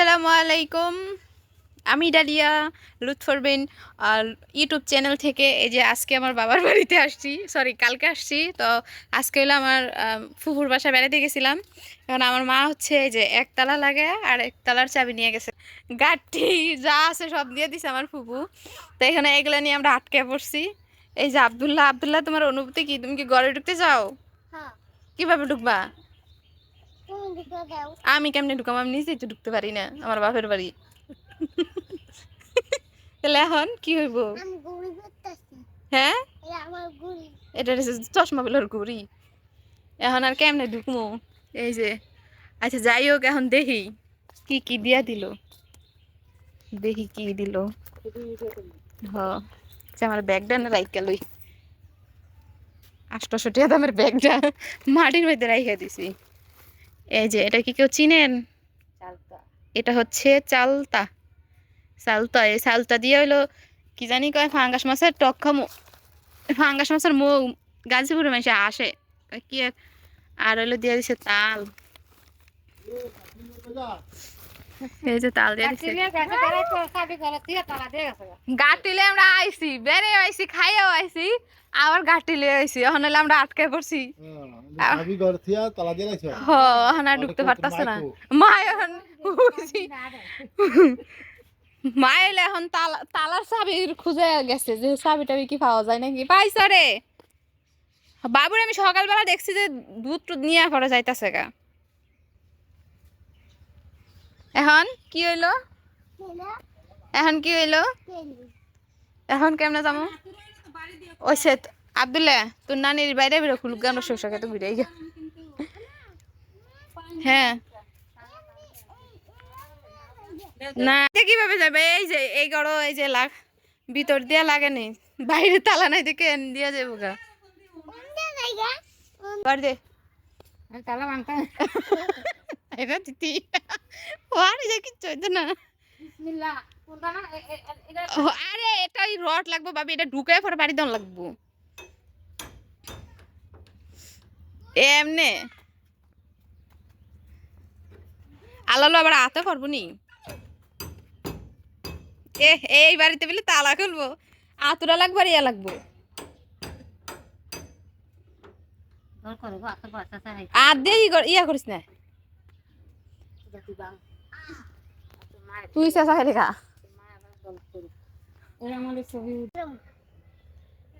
আসসালামু আলাইকুম। আমি ডালিয়া লুৎফরবিন ইউটিউব চ্যানেল থেকে এই যে আজকে আমার বাবার বাড়িতে আসছি। সরি কালকে আসছি। তো আজকে হলো আমার ফুফুর বাসা বেড়াতে গেছিলাম। এখন আমার মা হচ্ছে এই যে একতলা লাগে আর একতলার চাবি নিয়ে গেছে। গাঠি যা আছে সব দিয়ে দিছে আমার ফুফু। তো এখানে এগুলো নিয়ে আমরা আটকে পড়ছি। এই যে আবদুল্লাহ আবদুল্লাহ তোমার অনুভূতি কি? তুমি কি ঘরে ঢুকতে যাও হ্যাঁ। কীভাবে ঢুকবা? আমি কেমনে ঢুকাম? আমি নিজেই তো ঢুকতে পারি না আমার বাপের বাড়ি। তাহলে এখন কি হইব? হ্যাঁ? এটা চশমা গুলোর ঘুরি এখন আর কেমনে ঢুকমো? এই যে আচ্ছা যাই হোক এখন দেখি কি কি দিয়া দিল। দেখি কি দিল। হ আচ্ছা, আমার ব্যাগটা না রাইকা লই। আষ্টশো টাকা দামের ব্যাগটা মাটির মধ্যে রাইখা দিছি। এই যে এটা কি কেউ চিনেন? এটা হচ্ছে চালতা। চালতা এই চালতা দিয়ে হইল কি জানি কয় ফাঙ্গাস মাছের টক খামো ফাঙ্গাস মাছের মুখ গাজীপুরে মাসে আসে। কি আর হইল দিয়ে দিছে তাল। এই যে তাল দিয়ে দিছে। গাটিলে আমরা আইছি বেড়ে আইছি খাইয়াও আইছি আবার গাটিলে আইছি এখন হলে আমরা আটকে পড়ছি। ভাবি ঘর তালা দিয়ে রাখছো হ এখন আর ঢুকতে পারতাছে না। মা এখন মা এলে এখন তালা তালার চাবির খুঁজে গেছে যে চাবি টাবি কি পাওয়া যায় নাকি। পাইছ রে। বাবুর আমি সকালবেলা দেখছি যে দুধ টুধ নিয়ে পরে যাইতাছে গা। এখন কি হইল? এখন কি হইল? এখন কেমনে যাব ওই সে আবদুল্লাহ তোর নানির বাইরে বেরো খুলুক গান শোষাকে তো ঘুরে গিয়ে হ্যাঁ। না কীভাবে যাবে? এই যে এই গড় এই যে লাগ ভিতর দিয়া লাগে নি বাইরে তালা নাই দেখে দিয়া যাব গা। দে। এটা দিতি আর যে কিচ্ছু হইতো না। আরে এটা ওই রড লাগবে বাবি এটা ঢুকে পরে বাড়ি দন লাগবো। এমনে। আলালো আবার আতে পারব নি? এ এই বাড়িতে বলে তালা খুলবো আতুরা লাগবো আর ইয়া লাগবো। আর দিয়ে ইয়া করিস না। তুই চেঁচা খেলে খা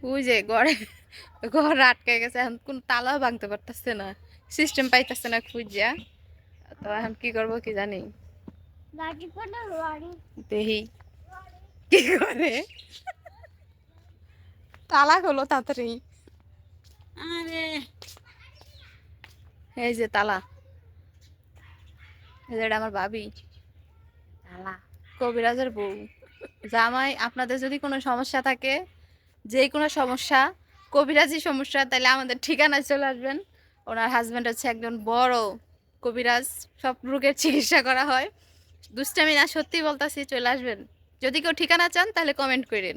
ওই যে ঘরে ঘর আটকে গেছে এখন কোন তালাও ভাঙতে পারতেছে না সিস্টেম পাইতেছে না খুঁজা তো এখন কি করব কি জানি। দেখি। কি করে? তালা হলো তাড়াতাড়ি। আরে। এই যে তালা। এই যে আমার ভাবি। কবিরাজের বউ। জামাই, আপনাদের যদি কোনো সমস্যা থাকে, যে কোনো সমস্যা কবিরাজি সমস্যা, তাহলে আমাদের ঠিকানায় চলে আসবেন। ওনার হাজব্যান্ড হচ্ছে একজন বড় কবিরাজ, সব রোগের চিকিৎসা করা হয়। দুষ্টামি না, সত্যি বলতাছি, চলে আসবেন। যদি কেউ ঠিকানা চান, তাহলে কমেন্ট করেন।